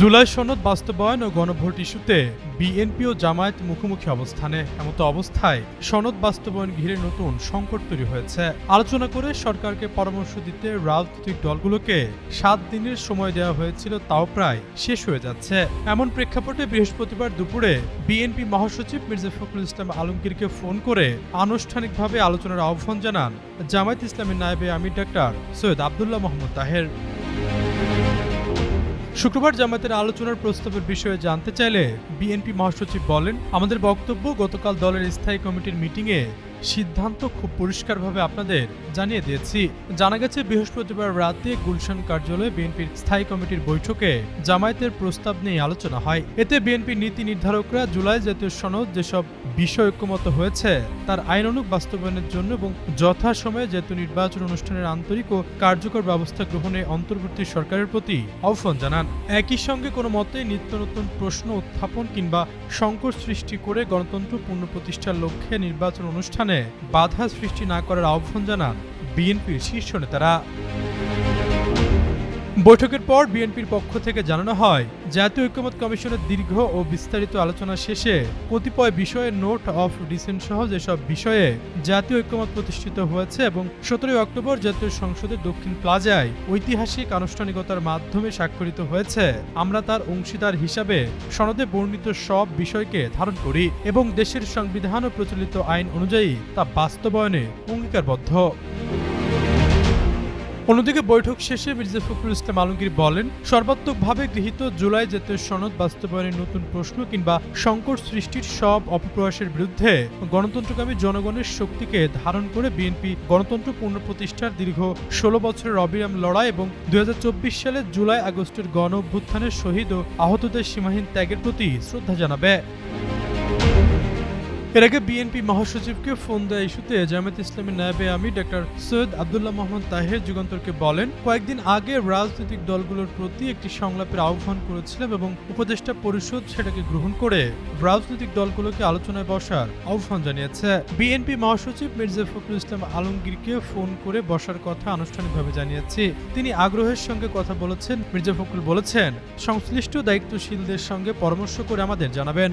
জুলাই সনদ বাস্তবায়ন ও গণভোট ইস্যুতে বিএনপি ও জামায়াত মুখোমুখি অবস্থানে এমতো অবস্থায় সনদ বাস্তবায়ন ঘিরে নতুন সংকট তৈরি হয়েছে। আলোচনা করে সরকারকে পরামর্শ দিতে রাজনৈতিক দলগুলোকে সাত দিনের সময় দেওয়া হয়েছিল, তাও প্রায় শেষ হয়ে যাচ্ছে। এমন প্রেক্ষাপটে বৃহস্পতিবার দুপুরে বিএনপি মহাসচিব মির্জা ফখরুল ইসলাম আলমগীরকে ফোন করে আনুষ্ঠানিকভাবে আলোচনার আহ্বান জানান জামায়াত ইসলামের নায়েবে আমির ডাক্তার সৈয়দ আবদুল্লাহ মোহাম্মদ তাহের। শুক্রবার জামাতের আলোচনার প্রস্তাবের বিষয়ে জানতে চাইলে বিএনপি মহাসচিব বলেন, আমাদের বক্তব্য গতকাল দলের স্থায়ী কমিটির মিটিংয়ে সিদ্ধান্ত খুব পরিষ্কারভাবে আপনাদের জানিয়ে দিয়েছি। জানা গেছে, বৃহস্পতিবার রাতে গুলশান কার্যালয়ে বিএনপির স্থায়ী কমিটির বৈঠকে জামায়াতের প্রস্তাব নিয়ে আলোচনা হয়। এতে বিএনপির নীতি নির্ধারকরা জুলাই জাতীয় সনদ যেসব বিষয় ঐক্যমত হয়েছে, তার আইনানুগ বাস্তবায়নের জন্য এবং যথাসময়ে জাতীয় নির্বাচন অনুষ্ঠানের আন্তরিক ও কার্যকর ব্যবস্থা গ্রহণে অন্তর্বর্তী সরকারের প্রতি আহ্বান জানান। একই সঙ্গে কোনো মতেই নিত্য নতুন প্রশ্ন উত্থাপন কিংবা সংকট সৃষ্টি করে গণতন্ত্র পুনঃপ্রতিষ্ঠার লক্ষ্যে নির্বাচন অনুষ্ঠানে বাধা সৃষ্টি না করার আহ্বান জানান বিএনপির শীর্ষ নেতারা। বৈঠকের পর বিএনপির পক্ষ থেকে জানানো হয়, জাতীয় ঐক্যমত কমিশনের দীর্ঘ ও বিস্তারিত আলোচনা শেষে কতিপয় বিষয়ে নোট অফ ডিসেন্ট সহ যেসব বিষয়ে জাতীয় ঐক্যমত প্রতিষ্ঠিত হয়েছে এবং সতেরোই অক্টোবর জাতীয় সংসদের দক্ষিণ প্লাজায় ঐতিহাসিক আনুষ্ঠানিকতার মাধ্যমে স্বাক্ষরিত হয়েছে। আমরা তার অংশীদার হিসাবে সনদে বর্ণিত সব বিষয়কে ধারণ করি এবং দেশের সংবিধান ও প্রচলিত আইন অনুযায়ী তা বাস্তবায়নে অঙ্গীকারবদ্ধ। অন্যদিকে বৈঠক শেষে মির্জা ফখরুল ইসলাম আলমগীর বলেন, সর্বাত্মকভাবে গৃহীত জুলাই জাতীয় সনদ বাস্তবায়নের নতুন প্রশ্ন কিংবা সংকট সৃষ্টির সব অপপ্রয়াসের বিরুদ্ধে গণতন্ত্রকামী জনগণের শক্তিকে ধারণ করে বিএনপি গণতন্ত্র পুনঃপ্রতিষ্ঠার দীর্ঘ ষোলো বছরের অবিরাম লড়াই এবং দুই সালের জুলাই আগস্টের গণ অভ্যুত্থানের শহীদ ও আহতদের সীমাহীন ত্যাগের প্রতি শ্রদ্ধা জানাবে। এর আগে বিএনপি মহাসচিবকে ফোন দেয় ইস্যুতে জামায়াত ইসলামের নায়েবে আমি ডক্টর সৈয়দ আবদুল্লাহ মোহাম্মদ তাহের যুগান্তরকে বলেন, কয়েকদিন আগে রাজনৈতিক দলগুলোর প্রতি একটি সংলাপের আহ্বান করেছিলাম এবং উপদেষ্টা পরিষদ সেটাকে গ্রহণ করে রাজনৈতিক দলগুলোকে আলোচনায় বসার আহ্বান জানিয়েছে। বিএনপি মহাসচিব মির্জা ফখরুল ইসলাম আলমগীরকে ফোন করে বসার কথা আনুষ্ঠানিকভাবে জানিয়েছি। তিনি আগ্রহের সঙ্গে কথা বলেছেন। মির্জা ফখরুল বলেছেন, সংশ্লিষ্ট দায়িত্বশীলদের সঙ্গে পরামর্শ করে আমাদের জানাবেন।